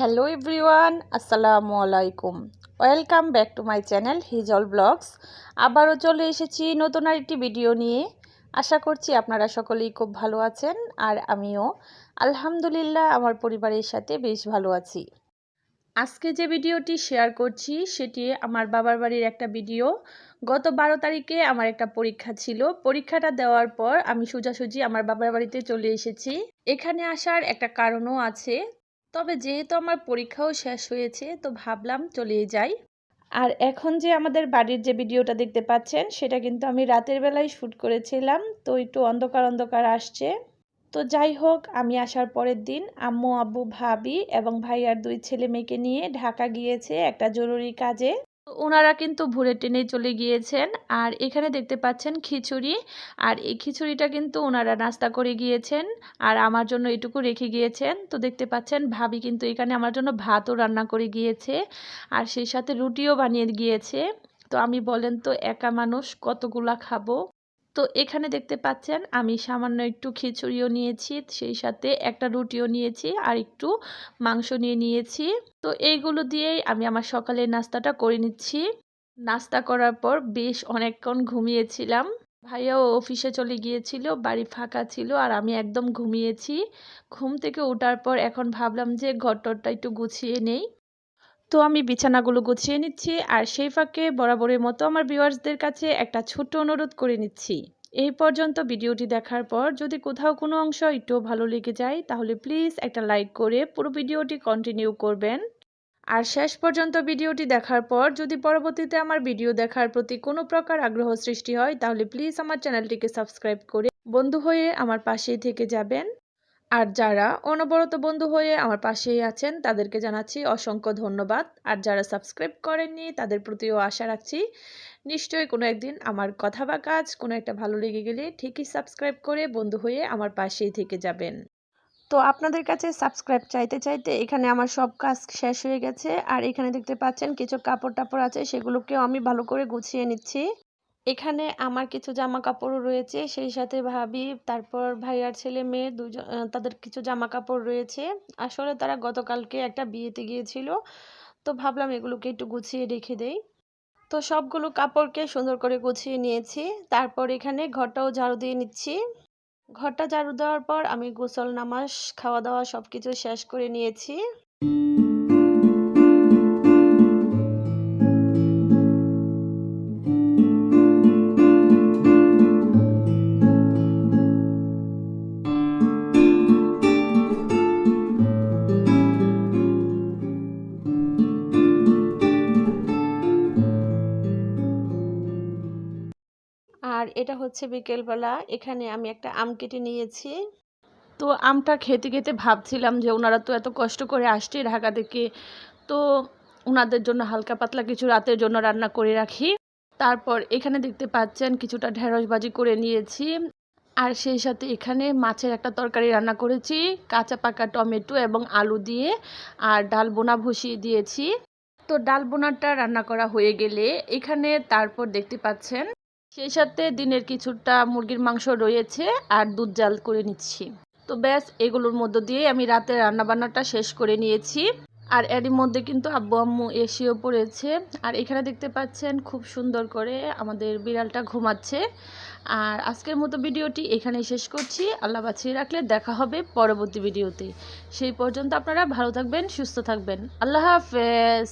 Hello everyone, আসসালামু আলাইকুম। Welcome back to my channel Hijal blogs. আবারও চলে এসেছি নতুন আরেকটি ভিডিও নিয়ে। আশা করছি আপনারা সকলেই খুব ভালো আছেন আর আমিও। আলহামদুলিল্লাহ, আমার পরিবারের সাথে বেশ ভালো আছি। আজকে যে ভিডিওটি শেয়ার করছি, সেটি আমার বাবার বাড়ির একটা ভিডিও। গত বারো তারিখে আমার একটা পরীক্ষা ছিল। পরীক্ষাটা দেওয়ার পর আমি সোজাসুজি আমার বাবার বাড়িতে চলে এসেছি। এখানে আসার একটা কারণও আছে। তবে যেহেতু আমার পরীক্ষাও শেষ হয়েছে, তো ভাবলাম চলিয়ে যাই। আর এখন যে আমাদের বাড়ির যে ভিডিওটা দেখতে পাচ্ছেন, সেটা কিন্তু আমি রাতের বেলায় শ্যুট করেছিলাম, তো একটু অন্ধকার অন্ধকার আসছে। তো যাই হোক, আমি আসার পরের দিন আম্মু, আব্বু, ভাবি এবং ভাই আর দুই ছেলে মেয়েকে নিয়ে ঢাকা গিয়েছে একটা জরুরি কাজে। ওনারা কিন্তু ভোরের টেনে চলে গিয়েছেন। আর এখানে দেখতে পাচ্ছেন খিচুড়ি। আর এই খিচুড়িটা কিন্তু ওনারা নাস্তা করে গিয়েছেন আর আমার জন্য এটুকু রেখে গিয়েছেন। তো দেখতে পাচ্ছেন ভাবি কিন্তু এখানে আমার জন্য ভাতও রান্না করে গিয়েছে আর সেই সাথে রুটিও বানিয়ে গিয়েছে। তো আমি বলেন তো একা মানুষ কতগুলা খাব? তো এখানে দেখতে পাচ্ছেন, আমি সামান্য একটু খিচুড়িও নিয়েছি, সেই সাথে একটা রুটিও নিয়েছি আর একটু মাংস নিয়ে নিয়েছি। তো এইগুলো দিয়েই আমি আমার সকালের নাস্তাটা করে নিচ্ছি। নাস্তা করার পর বেশ অনেকক্ষণ ঘুমিয়েছিলাম। ভাইয়াও অফিসে চলে গিয়েছিল, বাড়ি ফাঁকা ছিল আর আমি একদম ঘুমিয়েছি। ঘুম থেকে ওঠার পর এখন ভাবলাম যে ঘরটরটা একটু গুছিয়ে নেই। তো আমি বিছানাগুলো গুছিয়ে নিচ্ছি আর সেই ফাঁকে বরাবরের মতো আমার ভিউয়ার্সদের কাছে একটা ছোট্ট অনুরোধ করে নিচ্ছি। এই পর্যন্ত ভিডিওটি দেখার পর যদি কোথাও কোনো অংশ একটু ভালো লেগে যায়, তাহলে প্লিজ একটা লাইক করে পুরো ভিডিওটি কন্টিনিউ করবেন। আর শেষ পর্যন্ত ভিডিওটি দেখার পর যদি পরবর্তীতে আমার ভিডিও দেখার প্রতি কোনো প্রকার আগ্রহ সৃষ্টি হয়, তাহলে প্লিজ আমার চ্যানেলটিকে সাবস্ক্রাইব করে বন্ধু হয়ে আমার পাশেই থেকে যাবেন। আর যারা অনবরত বন্ধু হয়ে আমার পাশেই আছেন, তাদেরকে জানাচ্ছি অসংখ্য ধন্যবাদ। আর যারা সাবস্ক্রাইব করেননি, তাদের প্রতিও আশা রাখছি, নিশ্চয়ই কোনো একদিন আমার কথা বা কাজ কোনো একটা ভালো লেগে গেলে ঠিকই সাবস্ক্রাইব করে বন্ধু হয়ে আমার পাশেই থেকে যাবেন। তো আপনাদের কাছে সাবস্ক্রাইব চাইতে চাইতে এখানে আমার সব কাজ শেষ হয়ে গেছে। আর এখানে দেখতে পাচ্ছেন কিছু কাপড় টাপড় আছে, সেগুলোকেও আমি ভালো করে গুছিয়ে নিচ্ছি। এখানে আমার কিছু জামা কাপড়ও রয়েছে, সেই সাথে ভাবি, তারপর ভাইয়ার ছেলে, মেয়ে দুজন তাদের কিছু জামা কাপড় রয়েছে। আসলে তারা গতকালকে একটা বিয়েতে গিয়েছিল, তো ভাবলাম এগুলোকে একটু গুছিয়ে রেখে দেই। তো সবগুলো কাপড়কে সুন্দর করে গুছিয়ে নিয়েছি। তারপর এখানে ঘরটাও ঝাড়ু দিয়ে নিচ্ছি। ঘরটা ঝাড়ু দেওয়ার পর আমি গোসল নামাজ খাওয়া দাওয়া সব কিছু শেষ করে নিয়েছি। এটা হচ্ছে বিকেলবেলা, এখানে আমি একটা আম কেটে নিয়েছি। তো আমটা খেতে খেতে ভাবছিলাম যে ওনারা তো এত কষ্ট করে আসছে ঢাকা থেকে, তো ওনাদের জন্য হালকা পাতলা কিছু রাতের জন্য রান্না করে রাখি। তারপর এখানে দেখতে পাচ্ছেন কিছুটা ঢেঁড়স করে নিয়েছি। আর সেই সাথে এখানে মাছের একটা তরকারি রান্না করেছি, কাঁচা পাকা টমেটো এবং আলু দিয়ে, আর ডাল বোনা বসিয়ে দিয়েছি। তো ডাল বোনাটা রান্না করা হয়ে গেলে এখানে তারপর দেখতে পাচ্ছেন সেই সাথে দিনের কিছুটা মুরগির মাংস রয়েছে আর দুধ জাল করে নিচ্ছি। তো ব্যাস, এগুলোর মধ্য দিয়ে আমি রাতে রান্নাবান্নাটা শেষ করে নিয়েছি। আর এরই মধ্যে কিন্তু আব্বু আম্মু এসেও পড়েছে। আর এখানে দেখতে পাচ্ছেন খুব সুন্দর করে আমাদের বিড়ালটা ঘুমাচ্ছে। আর আজকের মতো ভিডিওটি এখানেই শেষ করছি। আল্লাহ বাঁচিয়ে রাখলে দেখা হবে পরবর্তী ভিডিওতে। সেই পর্যন্ত আপনারা ভালো থাকবেন, সুস্থ থাকবেন। আল্লাহ হাফেজ।